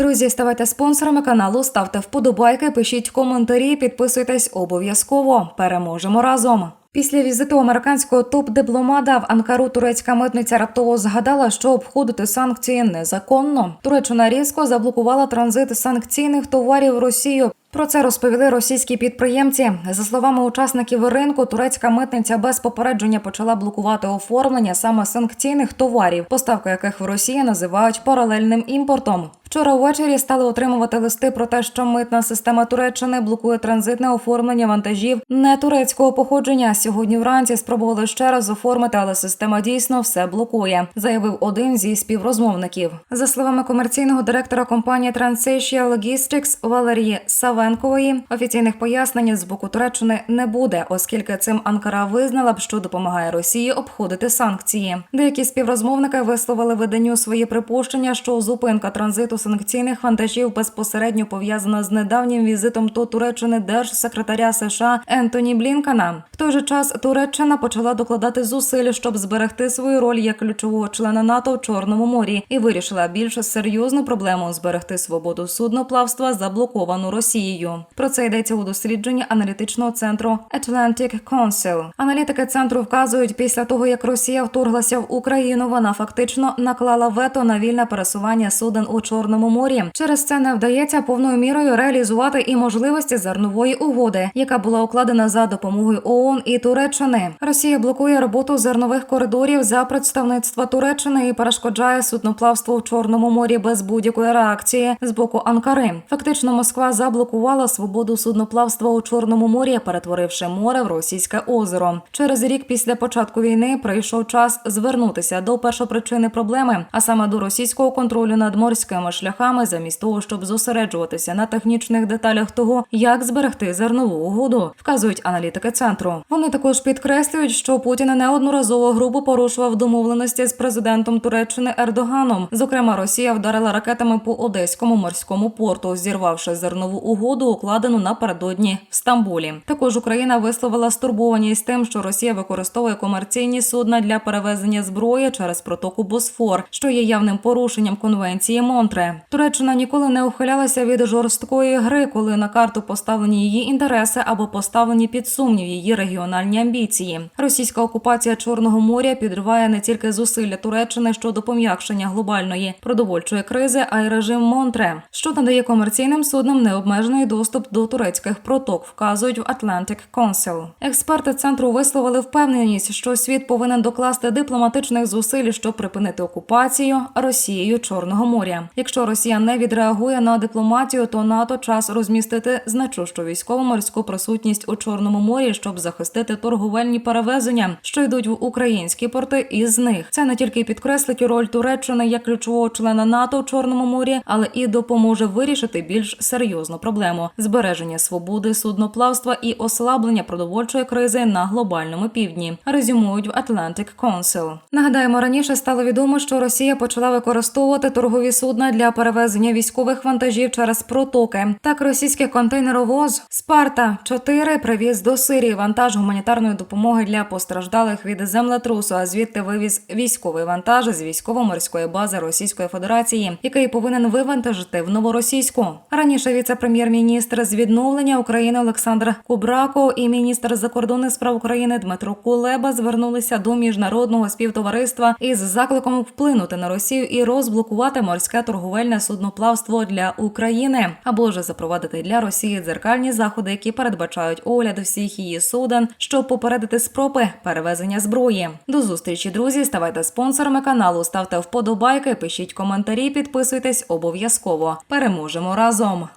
Друзі, ставайте спонсорами каналу, ставте вподобайки, пишіть коментарі, підписуйтесь обов'язково. Переможемо разом. Після візиту американського топ-дипломата в Анкару турецька митниця раптово згадала, що обходити санкції незаконно. Туреччина різко заблокувала транзит санкційних товарів в Росію. Про це розповіли російські підприємці. За словами учасників ринку, турецька митниця без попередження почала блокувати оформлення саме санкційних товарів, поставки яких в Росії називають паралельним імпортом. Вчора ввечері стали отримувати листи про те, що митна система Туреччини блокує транзитне оформлення вантажів не турецького походження. Сьогодні вранці спробували ще раз оформити, але система дійсно все блокує, заявив один зі співрозмовників. За словами комерційного директора компанії Transasia Logistics Валерії Савенкової, офіційних пояснень з боку Туреччини не буде, оскільки цим Анкара визнала б, що допомагає Росії обходити санкції. Деякі співрозмовники висловили виданню свої припущення, що зупинка транзиту санкційних вантажів безпосередньо пов'язана з недавнім візитом до Туреччини держсекретаря США Ентоні Блінкана. В той же час Туреччина почала докладати зусиль, щоб зберегти свою роль як ключового члена НАТО в Чорному морі, і вирішила більш серйозну проблему зберегти свободу судноплавства, заблоковану Росією. Про це йдеться у дослідженні аналітичного центру Atlantic Council. Аналітики центру вказують, після того як Росія вторглася в Україну, вона фактично наклала вето на вільне пересування суден у Чорному морі. Через це не вдається повною мірою реалізувати і можливості зернової угоди, яка була укладена за допомогою ООН і Туреччини. Росія блокує роботу зернових коридорів за представництва Туреччини і перешкоджає судноплавству в Чорному морі без будь-якої реакції з боку Анкари. Фактично, Москва заблокувала свободу судноплавства у Чорному морі, перетворивши море в російське озеро. Через рік після початку війни прийшов час звернутися до першопричини проблеми, а саме до російського контролю над морськими шляхами, замість того, щоб зосереджуватися на технічних деталях того, як зберегти зернову угоду, вказують аналітики центру. Вони також підкреслюють, що Путін неодноразово грубо порушував домовленості з президентом Туреччини Ердоганом. Зокрема, Росія вдарила ракетами по одеському морському порту, зірвавши зернову угоду, укладену напередодні в Стамбулі. Також Україна висловила стурбованість тим, що Росія використовує комерційні судна для перевезення зброї через протоку Босфор, що є явним порушенням конвенції Монтре. Туреччина ніколи не ухилялася від жорсткої гри, коли на карту поставлені її інтереси або поставлені під сумнів її регіональні амбіції. Російська окупація Чорного моря підриває не тільки зусилля Туреччини щодо пом'якшення глобальної продовольчої кризи, а й режим Монтре, що надає комерційним суднам необмежений доступ до турецьких проток, вказують в Atlantic Council. Експерти центру висловили впевненість, що світ повинен докласти дипломатичних зусиль, щоб припинити окупацію Росією Чорного моря. Якщо Росія не відреагує на дипломатію, то НАТО час розмістити значущу військово-морську присутність у Чорному морі, щоб захистити торговельні перевезення, що йдуть в українські порти. І з них це не тільки підкреслить роль Туреччини як ключового члена НАТО в Чорному морі, але і допоможе вирішити більш серйозну проблему збереження свободи судноплавства і ослаблення продовольчої кризи на глобальному півдні. Резюмують в Atlantic Council. Нагадаємо, раніше стало відомо, що Росія почала використовувати торгові судна для перевезення військових вантажів через протоки. Так, російський контейнеровоз Спарта 4 привіз до Сирії вантаж гуманітарної допомоги для постраждалих від землетрусу. А звідти вивіз військовий вантаж з військово-морської бази Російської Федерації, який повинен вивантажити в новоросійську. Раніше віце-прем'єр-міністр з відновлення України Олександр Кубрако і міністр закордонних справ України Дмитро Кулеба звернулися до міжнародного співтовариства із закликом вплинути на Росію і розблокувати морське торговельне судноплавство для України або ж запровадити для Росії дзеркальні заходи, які передбачають огляд всіх її суден, щоб попередити спроби перевезення зброї. До зустрічі, друзі. Ставайте спонсорами каналу, ставте вподобайки, пишіть коментарі, підписуйтесь обов'язково. Переможемо разом.